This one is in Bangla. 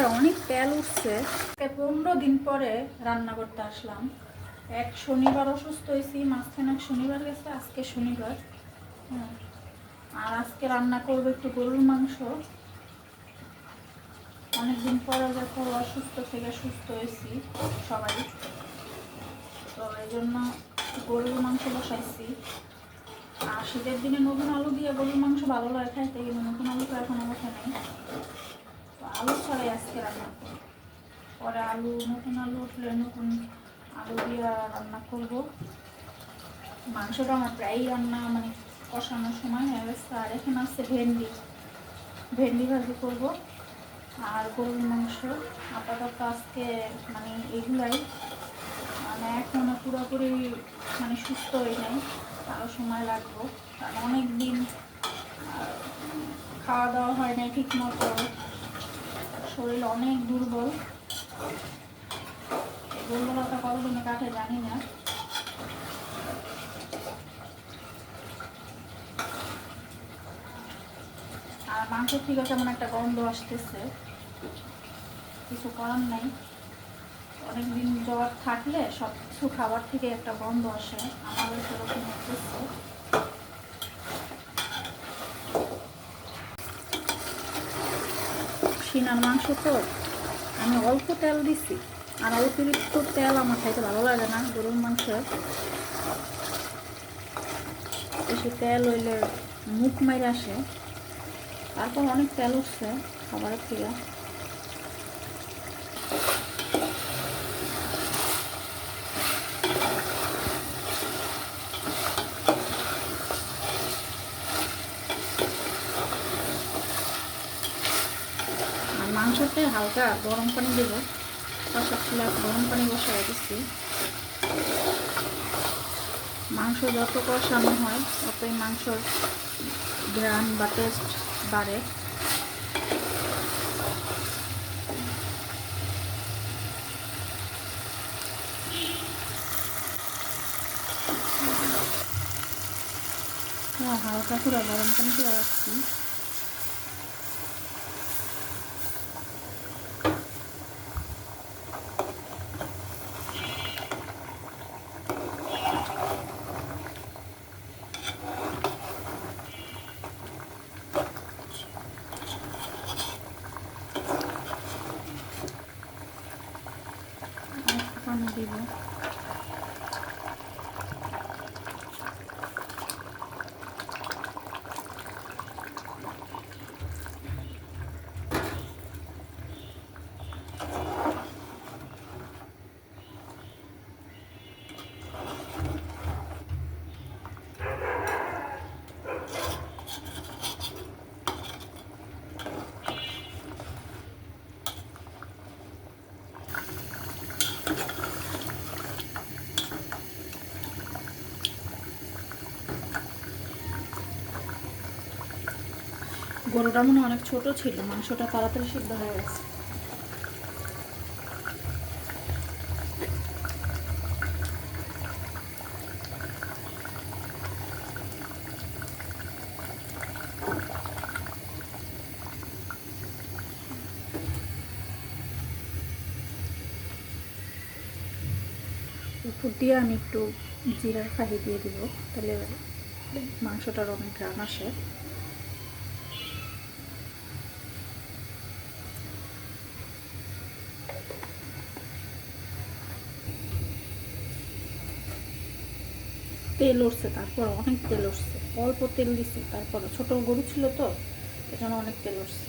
মাংসটা অনেক তেল উঠছে। পনেরো দিন পরে রান্না করতে আসলাম। এক শনিবার অসুস্থ হয়েছি, মাঝখানে এক শনিবার গেছে, আজকে শনিবার। হ্যাঁ। আর আজকে রান্না করব একটু গরুর মাংস। অনেকদিন পরে যখন অসুস্থ থেকে সুস্থ হয়েছি সবাই। তো এই জন্য গরুর মাংস বসাইছি। আর শীতের দিনে নতুন আলু দিয়ে গরুর মাংস ভালো লাগে খাইতে কিন্তু নতুন আলু তো এখন ওঠে নেই। আলু ছাড়াই আজকে রান্না পরে আলু, নতুন আলু উঠলে নতুন আলু দিয়ে রান্না করব। মাংসটা আমার প্রায়ই রান্না মানে কষানোর সময়, হয়ে গেছে আর এখানে আছে ভেন্ডি। ভেন্ডি ভাজি করব। আর গরুর মাংস, আপাতত আজকে মানে এগুলাই। মানে এখনও পুরোপুরি মানে সুস্থ হয়ে নাই। আরও সময় লাগবো। কারণ অনেক দিন খাওয়া দাওয়া হয় না ঠিক মতো শরীর অনেক দুর্বল। দুর্বলতা কতদিনে কাটে জানি না। আর মাংসের থেকে কেমন একটা গন্ধ আসতেছে। কিছু করার নাই। অনেকদিন জ্বর থাকলে সব কিছু খাবার থেকে একটা গন্ধ আসে। আমারও সেরকম হতেছে সিনার মাংস তো আমি অল্প তেল দিছি, আর অতিরিক্ত তেল আমার খাইতে ভালো লাগে না গরুর মাংস। বেশি তেল হইলে মুখ মাইরে আসে। তারপর অনেক তেল উঠছে খাবারের থেকে। মাংসতে হালকা গরম পানি দেবো। কষা ছিল গরম পানি বসাই দিচ্ছি। মাংস যত কষানো হয়, ততই মাংসর গ্রান বা টেস্ট বাড়ে। হালকা করে গরম পানি করে রাখছি একটু পানি গরুটা মনে অনেক ছোট ছিল, মাংসটা তাড়াতাড়ি সিদ্ধ হয়ে গেছে। উপর দিয়ে আমি একটু জিরার ফাহি দিয়ে দিব, তাহলে মাংসটার অনেক গ্রান আসে। তেল উঠছে, তারপর অনেক তেল উঠছে। অল্প তেল দিছি, তারপর ছোট গরু ছিল তো, এজন্য অনেক তেল উঠছে।